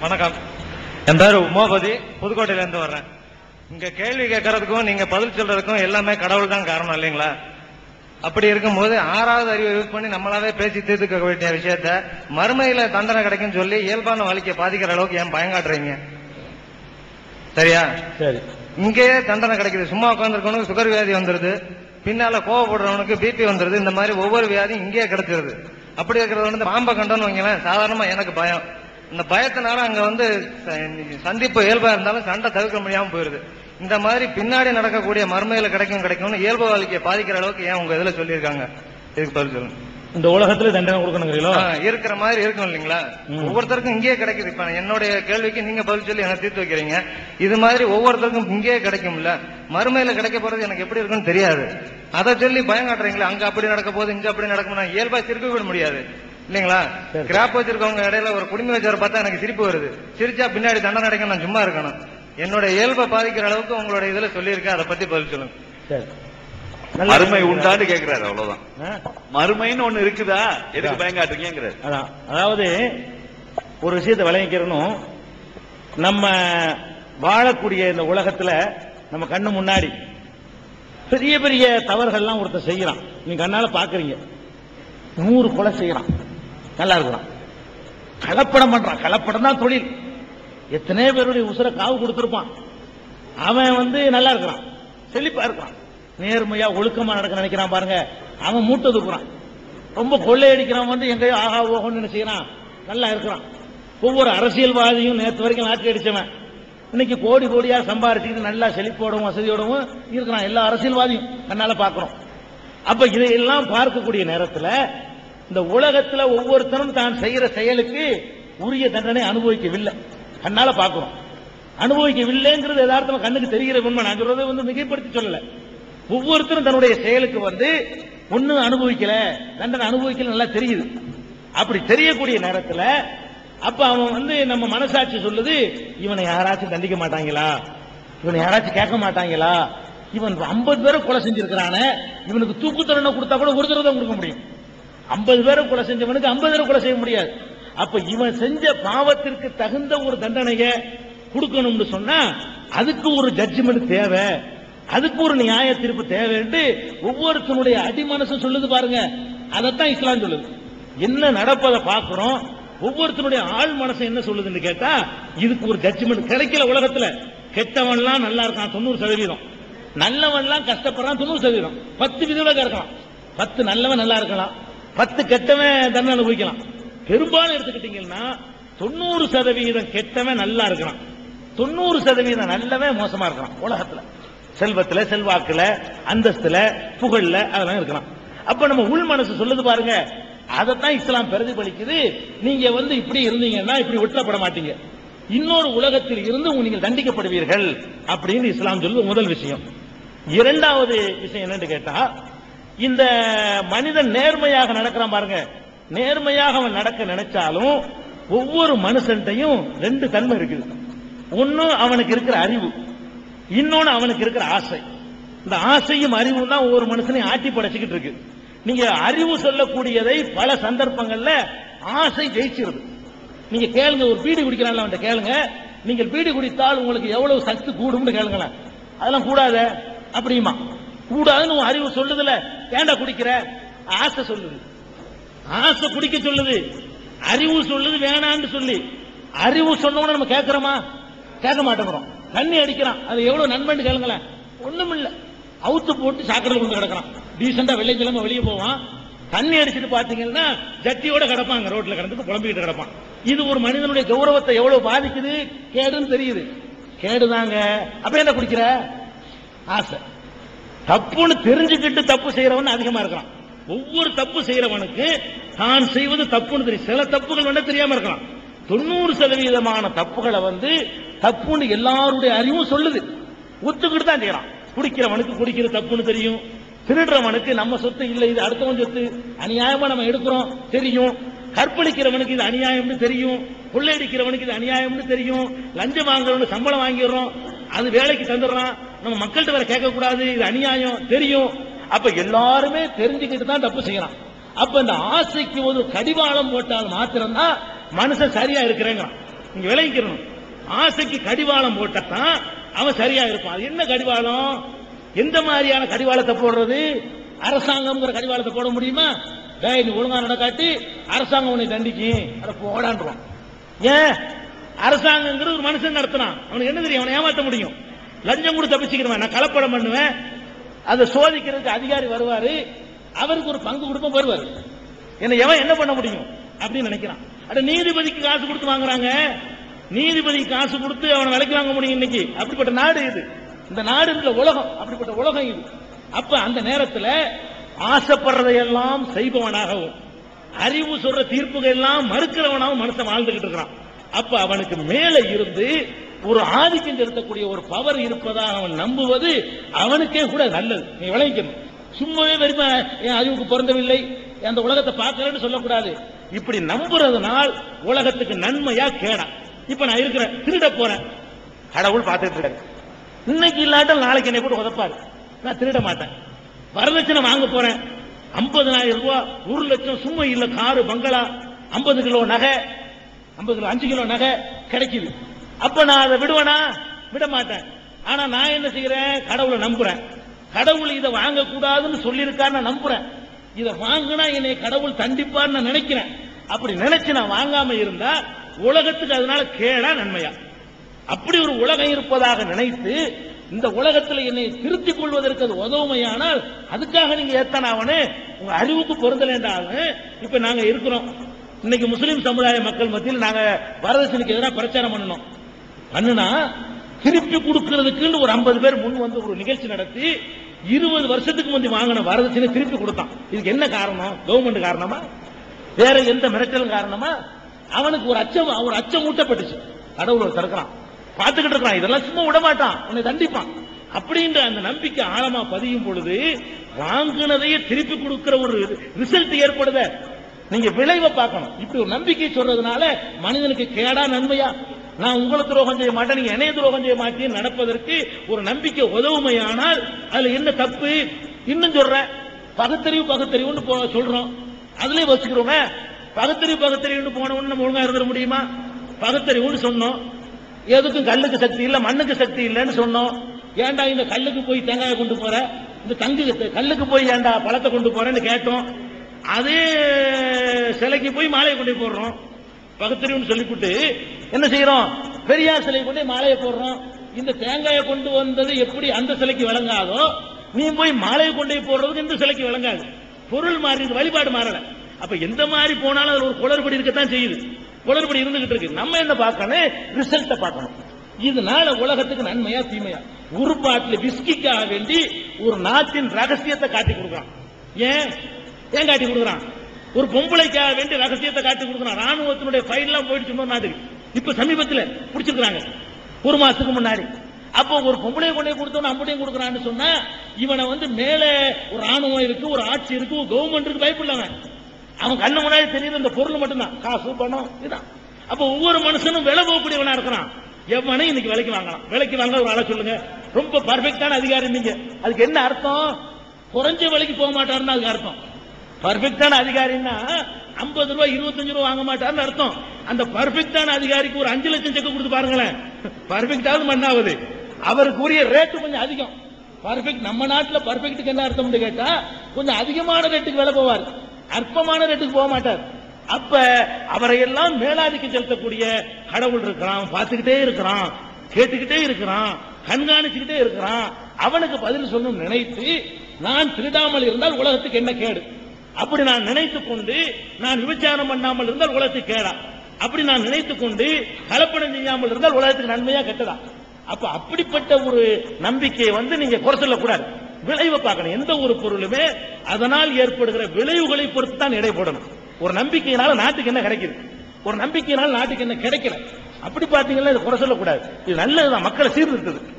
வணக்கம். என் பேர் உமாபதி. புதுக்கோட்டையில இருந்து வர்றேன். இங்க கேள்வி கேட்கறதுக்கும் நீங்க பதில் சொல்றதுக்கும் எல்லாமே கடவுள் தான் காரணம் இல்லைங்களா? அப்படி இருக்கும்போது ஆறாவது அறிவை யூஸ் பண்ணி நம்மளாவே பேசி தீர்த்துக்க வேண்டிய விஷயத்த மறுமையில தண்டனை கிடைக்கும்னு சொல்லி இயல்பான வாழ்க்கையை பாதிக்கிற அளவுக்கு ஏன் பயங்காட்டுறீங்க சரியா? சரி. இங்கேயே தண்டனை கிடைக்குது. சும்மா உட்காந்துருக்கவனுக்கு சுகர் வியாதி வந்துருது. பின்னால கோவப்படுறவனுக்கு பிபி வந்துருது. இந்த மாதிரி ஒவ்வொரு வியாதியும் இங்கேயே கிடைச்சிருது அப்படி இருக்கிறது வந்து பாம்பை கண்டோன்னு வைங்களேன் சாதாரணமா எனக்கு பயம். இந்த பயத்தினால அங்க வந்து சந்திப்பு இயல்பா இருந்தாலும் சண்டை தவிர்க்க முடியாம போயிருது. இந்த மாதிரி பின்னாடி நடக்கக்கூடிய மர்மையில கிடைக்கும் கிடைக்கும்னு இயல்பு வாழ்க்கையை பாதிக்கிற அளவுக்கு ஏன் உங்க இதுல சொல்லியிருக்காங்க? இதுக்கு பதில் சொல்லுங்க. இந்த உலகத்துல தண்டனை கொடுக்கணுங்கிறீங்களோ? இருக்கிற மாதிரி இருக்கும் இல்லைங்களா. ஒவ்வொருத்தருக்கும் இங்கேயே கிடைக்குது. இப்ப என்னுடைய கேள்விக்கு நீங்க பதில் சொல்லி எனக்கு தீர்த்து வைக்கிறீங்க. இது மாதிரி ஒவ்வொருத்தருக்கும் இங்கேயே கிடைக்கும்ல. மறுமையில கிடைக்க போறது எனக்கு எப்படி இருக்குன்னு தெரியாது. அதை சொல்லி பயம் காட்டுறீங்களா அங்க அப்படி நடக்க போகுது இங்க அப்படி நடக்கும் இயல்பா சிரிக்க விட முடியாது. இல்லைங்களா. கிராப் வச்சிருக்கவங்க இடையில ஒரு குடும்ப வச்சவரை பார்த்தா எனக்கு சிரிப்பு வருது. சிரிச்சா பின்னாடி தண்டனை கிடைக்கும் நான் சும்மா இருக்கணும். என்னோட இயல்பை பாதிக்கிற அளவுக்கு உங்களோட இதுல சொல்லியிருக்கேன். அதை பத்தி பதில் சொல்லுங்க. சரி. மறுமை உண்டான்னு கேக்குறாரு அவ்வளவுதான். ஆ? மறுமைன்னு ஒண்ணு இருக்குதா? எதுக்கு பயங்காட்டுறீங்கிறாரு அதான். அதாவது ஒரு விஷயத்தை விளங்கிக்கிறணும். நம்ம வாழக்கூடிய இந்த உலகத்துல நம்ம கண்ணு முன்னாடி பெரிய பெரிய தவறுகள்லாம் ஒருத்தர் செய்யறான். நீங்க கண்ணால பாக்குறீங்க. நூறு கொலை செய்யறான். நல்லா இருக்கிறான் கலப்படம் பண்றான். கலப்படம் தான் தொழில். எத்தனையோ பேருடைய உசுரை காவு கொடுத்துருப்பான். அவன் வந்து நல்லா இருக்கிறான். செழிப்பா இருக்கிறான். நேர்மையா ஒழுக்கமா நடக்க நினைக்கிறான் பாருங்க. அவன் மூட்டை தூக்குறான். ரொம்ப கொள்ளையடிக்கிறவன் வந்து எங்கேயோ ஆகா ஓகோன்னு நினைச்சுக்கிறான். நல்லா இருக்கிறான். ஒவ்வொரு அரசியல்வாதியும் நேற்று வரைக்கும் நாட்டி அடிச்சவன். இன்னைக்கு கோடி கோடியா சம்பாரிச்சுக்கிட்டு நல்லா செழிப்போடவும் வசதியோடவும் இருக்கிறான். எல்லா அரசியல்வாதியும் கண்ணால பாக்குறோம். அப்ப இதையெல்லாம் பார்க்கக்கூடிய நேரத்தில் இந்த உலகத்துல ஒவ்வொருத்தரும் தான் செய்யற செயலுக்கு உரிய தண்டனை அனுபவிக்கவில்லை. கண்ணால பாக்குறோம் அனுபவிக்கவில்லைங்கிறது யதார்த்தமா கண்ணுக்கு தெரிகிற உண்மை. நான் சொல்றதை வந்து மிகைப்படுத்தி சொல்லல. ஒவ்வொருத்தரும் தன்னுடைய செயலுக்கு வந்து ஒண்ணு அனுபவிக்கல தண்டனை அனுபவிக்கல நல்லா தெரியுது. அப்படி தெரியக்கூடிய நேரத்துல அப்ப அவன் வந்து நம்ம மனசாட்சி சொல்லுது இவனை யாராச்சும் தண்டிக்க மாட்டாங்களா? இவனை யாராச்சும் கேட்க மாட்டாங்களா? இவன் 50 பேரை கொலை செஞ்சிருக்கிறான இவனுக்கு தூக்கு தண்டனை கொடுத்தா கூட ஒரு தடவை தான் கொடுக்க முடியும். 50 பேரை கொலை செஞ்சவனுக்கு 50 பேரை கொலை செய்ய முடியாது. அப்ப இவன் செஞ்ச பாவத்திற்கு தகுந்த ஒரு தண்டனையை கொடுக்கணும்னு சொன்னா அதுக்கு ஒரு ஜட்ஜ்மெண்ட் தேவை. அதுக்கு ஒரு நியாய தீர்ப்பு தேவைன்ட்டு ஒவ்வொருத்தனுடைய அடிமனசு சொல்லுது பாருங்க. அதைத்தான் இஸ்லாம் சொல்லுது. என்ன நடப்பதை பார்க்கிறோம். ஒவ்வொருத்தனுடைய ஆள் மனசு என்ன சொல்லுதுன்னு கேட்டா இதுக்கு ஒரு ஜட்ஜ்மெண்ட் கிடைக்கல உலகத்துல. கெட்டவன்லாம் நல்லா இருக்கான் தொண்ணூறு சதவீதம். நல்லவன்லாம் கஷ்டப்படுறான் தொண்ணூறு சதவீதம். பத்து விதவிலக இருக்கலாம். பத்து நல்லவன் நல்லா இருக்கலாம். பத்து கெட்டவன் தண்டனை அனுபவிக்கலாம். பெரும்பாலும் எடுத்துக்கிட்டீங்கன்னா தொண்ணூறு சதவீதம் கெட்டவன் நல்லா இருக்கிறான் தொண்ணூறு சதவீதம் நல்லவன் மோசமா இருக்கிறான் உலகத்துல. செல்வத்துல செல்வாக்குல அந்தஸ்துல புகழ்ல அதெல்லாம் இருக்கலாம். அப்ப நம்ம உள் மனசு சொல்லுது பாருங்க அதைத்தான் இஸ்லாம் பிரதிபலிக்குது. நீங்க வந்து இப்படி இருந்தீங்கன்னா இப்படி விட்டப்பட மாட்டீங்க. இன்னொரு உலகத்தில் இருந்து நீங்கள் தண்டிக்கப்படுவீர்கள் அப்படின்னு இஸ்லாம் சொல்லுது முதல் விஷயம். இரண்டாவது விஷயம் என்னன்னு கேட்டா இந்த மனிதன் நேர்மையாக நடக்கிறான் பாருங்க. நேர்மையாக அவன் நடக்க நினைச்சாலும் ஒவ்வொரு மனுஷன்ட்டையும் ரெண்டு தன்மை இருக்குது. ஒன்னு அவனுக்கு இருக்கிற அறிவு. இன்னொன்னு அவனுக்கு இருக்கிற ஆசை. இந்த ஆசையும் அறிவும் தான் ஒவ்வொரு மனுஷனையும் ஆட்டி படைச்சுக்கிட்டு இருக்கு. நீங்க அறிவு சொல்லக்கூடியதை பல சந்தர்ப்பங்கள்ல ஆசை ஜெயிச்சிருது. நீங்க கேளுங்க ஒரு பீடி குடிக்கிறான்ல அவன்கிட்ட கேளுங்க. நீங்கள் பீடி குடித்தால் உங்களுக்கு எவ்வளவு சக்தி கூடும்னு கேளுங்களேன். அதெல்லாம் கூடாத அப்படியுமா? கூடாதுன்னு உன் அறிவு சொல்லுதுல. ஏன்டா குடிக்கிற? ஆசை சொல்லுது. ஆசை குடிக்க சொல்லுது. அறிவு சொல்லுது வேணான்னு சொல்லி. அறிவு சொன்னவன நம்ம கேட்கிறோமா கேட்க மாட்டேங்கிறோம். தண்ணி அடிக்கிறான். அது எவ்வளவு நண்பன் கேளுங்களேன். ஒண்ணும் இல்ல. அவுத்து போட்டு சாக்கடையில் கொண்டு கிடக்கிறான். டீசெண்டா வெள்ளிக்கிழமை வெளியே போவான். தண்ணி அடிச்சிட்டு பாத்தீங்கன்னா ஜட்டியோட கிடப்பாங்க ரோட்ல கிடந்துட்டு புலம்பிக்கிட்டு கிடப்பான். இது ஒரு மனிதனுடைய கௌரவத்தை எவ்வளவு பாதிக்குது? கேடுன்னு தெரியுது. கேடுதாங்க. அப்ப என்ன குடிக்கிற? ஆசை. தப்புன்னு தெரிஞ்சுக்கிட்டு தப்பு செய்யறவன் அதிகமா இருக்கிறான். ஒவ்வொரு தப்பு செய்யறவனுக்கு தான் செய்வது தப்புன்னு தெரியும். சில தப்புகள் வந்து தெரியாம இருக்கலாம். தொண்ணூறு சதவீதமான தப்புகளை வந்து தப்புன்னு எல்லாருடைய அறிவும் சொல்லுது. ஒத்துக்கிட்டு தான் செய்யறான். குடிக்கிறவனுக்கு குடிக்கிற தப்புன்னு தெரியும். திருடுறவனுக்கு நம்ம சொத்து இல்லை இது அடுத்தவன் சொத்து அநியாயமா நம்ம எடுக்கிறோம் தெரியும். கற்பழிக்கிறவனுக்கு இது அநியாயம்னு தெரியும். கொள்ளையடிக்கிறவனுக்கு இது அநியாயம்னு தெரியும். லஞ்சம் வாங்குறவனுக்கு சம்பளம் வாங்கிடுறோம். அது வேலைக்கு தந்துடுறான். நம்ம மக்கள்கிட்ட வேற கேட்க கூடாது இது அநியாயம் தெரியும். அப்ப எல்லாருமே தெரிஞ்சுக்கிட்டு தான் தப்பு செய்யறான். அப்ப இந்த ஆசைக்கு ஒரு கடிவாளம் போட்டால் மாத்திரம்தான் மனுஷன் சரியா இருக்கிறேங்கிறான். நீங்க விளைவிக்கணும் ஆசைக்கு கடிவாளம் போட்டா தான் அவன் சரியா இருப்பான். அது என்ன கடிவாளம்? எந்த மாதிரியான கடிவாளத்தை போடுறது? அரசாங்கம்ங்கிற கடிவாளத்தை போட முடியுமா? டேய் நீ ஒழுங்கா நடக்காட்டி அரசாங்கம் உன்னை தண்டிக்கும். அதை போடான்றான். ஏன்? அரசாங்கங்கிறது ஒரு மனுஷன் நடத்தினான். அவனுக்கு என்ன தெரியும்? அவனை ஏமாற்ற முடியும். லஞ்சம் கூட தப்பிச்சுக்கிறேன் நான் கலப்படம் பண்ணுவேன். அதை சோதிக்கிறதுக்கு அதிகாரி வருவாரு. அவருக்கு ஒரு பங்கு கொடுப்போம் வருவாரு. என்ன எவன் என்ன பண்ண முடியும்? அப்படின்னு நினைக்கிறான். அட நீதிபதிக்கு காசு கொடுத்து வாங்குறாங்க. நீதிபதிக்கு காசு கொடுத்து அவனை விலைக்கு வாங்க முடியும் இன்னைக்கு. அப்படிப்பட்ட நாடு இது. இந்த நாடு இந்த உலகம் அப்படிப்பட்ட உலகம் இது. அப்ப அந்த நேரத்தில் ஆசைப்படுறதையெல்லாம் செய்பவனாகவும் அறிவு சொல்ற தீர்ப்புகள் எல்லாம் மறுக்கிறவனாகவும் மனுஷன் வாழ்ந்துகிட்டு இருக்கிறான். அப்ப அவனுக்கு மேல இருந்து ஒரு ஆதிக்கம் செலுத்தக்கூடிய ஒரு பவர் இருப்பதாக அவன் நம்புவது அவனுக்கே கூட நல்லது. நீ விளைவிக்கணும் சும்மாவே வெறுமை என் அறிவுக்கு பொருந்தவில்லை? அந்த உலகத்தை பார்க்கலன்னு சொல்லக்கூடாது. இப்படி நம்புறதுனால் உலகத்துக்கு நன்மையா கேடா. இப்ப நான் இருக்கிறேன் திருட போறேன். கடவுள் பார்த்துட்டு இருக்காரு. இன்னைக்கு இல்லாட்டம் நாளைக்கு என்னை போட்டு உதப்பாரு. நான் திருட மாட்டேன். வரதட்சணை வாங்க போறேன். 50000 ரூபாய் ஒரு லட்சம் சும்மா இல்ல காரு பங்களா 50 கிலோ நகை 50 கிலோ அஞ்சு கிலோ நகை கிடைக்குது. அப்ப நான் அதை விடுவேனா? விட மாட்டேன் ஆனா நான் என்ன செய்யறேன்? கடவுளை நம்புறேன். கடவுள் இதை வாங்கக்கூடாதுன்னு சொல்லியிருக்கான்னு நான் நம்புறேன். இதை வாங்கினா என்னை கடவுள் தண்டிப்பான்னு நான் நினைக்கிறேன். அப்படி நினைச்சு நான் வாங்காம இருந்தா உலகத்துக்கு அதனால கேடா நன்மையா? அப்படி ஒரு உலகம் இருப்பதாக நினைத்து இந்த உலகத்தில் என்னை திருத்திக் கொள்வதற்கு அது உதவுமையானால் அதுக்காக நீங்க ஏத்தனாவனு உங்க அறிவுக்கு பொருந்தலேண்டாலும் இப்ப நாங்க இருக்கிறோம். இன்னைக்கு முஸ்லீம் சமுதாய மக்கள் மத்தியில் நாங்க வரதட்சணைக்கு எதிராக பிரச்சாரம் பண்ணணும். பண்ணுனா திருப்பி கொடுக்கறதுக்குன்னு ஒரு 50 பேர் முன் வந்து ஒரு நிகழ்ச்சி நடத்தி இருபது வருஷத்துக்கு முந்தி வாங்கின வரதட்சணை திருப்பி கொடுத்தான். இதுக்கு என்ன காரணம்? கவர்மெண்ட் காரணமா? வேற எந்த மிரட்டலும் காரணமா? அவனுக்கு ஒரு அச்சம் ஒரு அச்சம் ஊட்டப்பட்டுச்சு. கடவுள் ஒரு தடுக்கிறான் பார்த்துக்கிட்டு இருக்கிறான். இதெல்லாம் சும்மா விட மாட்டான். உன்னை தண்டிப்பான். அப்படின்ற அந்த நம்பிக்கை ஆழமா பதியும் பொழுது வாங்கினதையே திருப்பி கொடுக்கிற ஒரு ரிசல்ட் ஏற்படுத. நீங்க விளைவை பார்க்கணும். இப்படி ஒரு நம்பிக்கை சொல்றதுனால மனிதனுக்கு கேடா நன்மையா? நான் உங்களை துரோகம் செய்ய மாட்டேன் நீங்க என்னைய துரோகம் செய்ய மாட்டேன்னு நடப்பதற்கு ஒரு நம்பிக்கை உதவுமையானால் அதுல என்ன தப்பு? இன்னும் சொல்றேன் பகுத்தறிவு பகுத்தறிவுன்னு போ- சொல்றோம். அதுலயே வச்சுக்கிறோமே. பகுத்தறிவு பகுத்தறிவுன்னு போனவொன்னு நம்ம ஒழுங்கா இருந்துட முடியுமா? பகுத்தறிவுன்னு சொன்னோம். எதுக்கும் கல்லுக்கு சக்தி இல்ல மண்ணுக்கு சக்தி இல்லைன்னு சொன்னோம். ஏன்டா இந்த கல்லுக்கு போய் தேங்காயை கொண்டு போற? இந்த தங்கு கல்லுக்கு போய் ஏன்டா பழத்தை கொண்டு போறேன்னு கேட்டோம். அதே சிலைக்கு போய் மாலையை கொண்டு போடுறோம். பகுத்தறிவுன்னு சொல்லிவிட்டு என்ன செய்யறோம்? பெரியார் சிலை கொண்டு மாலையை போடுறோம். இந்த தேங்காயை கொண்டு வந்தது எப்படி அந்த சிலைக்கு விளங்காதோ நீ போய் மாலையை கொண்டு போய் போடுறதுக்கு இந்த சிலைக்கு விளங்காது. பொருள் மாறி வழிபாடு மாறல. அப்ப எந்த மாதிரி போனாலும் அதுல ஒரு குளறுபடி இருக்கத்தான் செய்யுது. குளறுபடி இருந்துகிட்டு இருக்கு. நம்ம என்ன பார்க்கணும்? ரிசல்ட்ட பார்க்கணும். இதனால உலகத்துக்கு நன்மையா தீமையா? ஒரு பாட்டில் விஸ்கிக்காக வேண்டி ஒரு நாட்டின் ரகசியத்தை காட்டி கொடுக்குறான். ஏன்? ஏன் காட்டி கொடுக்குறான்? ஒரு பொம்பளைக்காக வேண்டி ரகசியத்தை காட்டி கொடுக்குறான். ராணுவத்தினுடைய ஃபைல் எல்லாம் போயிடுச்சு இன்னொரு நாட்டுக்கு இப்ப சமீபத்தில் பிடிச்சிருக்கிறாங்க. ஒரு மாசத்துக்கு முன்னாடி. அப்போ ஒரு பொம்பளையை கொண்டே கொடுத்தவன அம்பளையும் கொடுக்குறான்னு சொன்னா இவனை வந்து மேல ஒரு ராணுவம் இருக்கு ஒரு ஆட்சி இருக்கு ஒரு கவர்மெண்ட் இருக்கு பயப்படலாம் அவன். கண்ணு முன்னாடி தெரியுது இந்த பொருள் மட்டும்தான். காசு பணம் இதுதான் அப்ப ஒவ்வொரு மனுஷனும் விலை போகக்கூடியவனா இருக்கிறான். எவனை இன்னைக்கு விலைக்கு வாங்கலாம். விலைக்கு வாங்க ஒரு ஆளை சொல்லுங்க. ரொம்ப பர்ஃபெக்டான அதிகாரி நீங்க. அதுக்கு என்ன அர்த்தம்? குறைஞ்ச விலைக்கு போக மாட்டாருன்னு அதுக்கு அர்த்தம். பர்ஃபெக்டான அதிகாரின்னா ஐம்பது ரூபாய் இருபத்தஞ்சு ரூபாய் வாங்க மாட்டான்னு அர்த்தம். அந்த பர்ஃபெக்டான அதிகாரிக்கு ஒரு அஞ்சு லட்சம் செக் கொடுத்து பாருங்களேன். பர்ஃபெக்டாவது மண்ணாவது. அவருக்கு உரிய ரேட்டு கொஞ்சம் அதிகம். பர்ஃபெக்ட் நம்ம நாட்டில் பர்ஃபெக்ட்டுக்கு என்ன அர்த்தம்னு கேட்டா கொஞ்சம் அதிகமான ரேட்டுக்கு வேலை போவார். அற்பமான ரேட்டுக்கு போக மாட்டார். அப்ப அவரை எல்லாம் மேலாதிக்கம் செலுத்தக்கூடிய கடவுள் இருக்கிறான் பார்த்துக்கிட்டே இருக்கிறான் கேட்டுக்கிட்டே இருக்கிறான் கண்காணிச்சுக்கிட்டே இருக்கிறான். அவனுக்கு பதில் சொல்லணும் நினைத்து நான் திருடாமல் இருந்தால் உலகத்துக்கு என்ன கேடு? அப்படி நான் நினைத்துக் கொண்டு நான் விபச்சாரம் பண்ணாமல் இருந்தால் உலகத்துக்கு கேடா. அப்படி நான் நினைத்துக் கொண்டு கலப்பணம் செய்யாமல் இருந்தால் உலகத்துக்கு நன்மையா கெட்டதா? அப்ப அப்படிப்பட்ட ஒரு நம்பிக்கையை வந்து நீங்க குறை சொல்லக்கூடாது. விளைவை பார்க்கணும். எந்த ஒரு பொருளுமே அதனால் ஏற்படுகிற விளைவுகளை பொறுத்து தான் எடை போடணும். ஒரு நம்பிக்கையினால நாட்டுக்கு என்ன கிடைக்குது? ஒரு நம்பிக்கையினால நாட்டுக்கு என்ன கிடைக்கல? அப்படி பாத்தீங்கன்னா இது குறை சொல்லக்கூடாது. இது நல்லதுதான். மக்களை சீர்திருத்தது.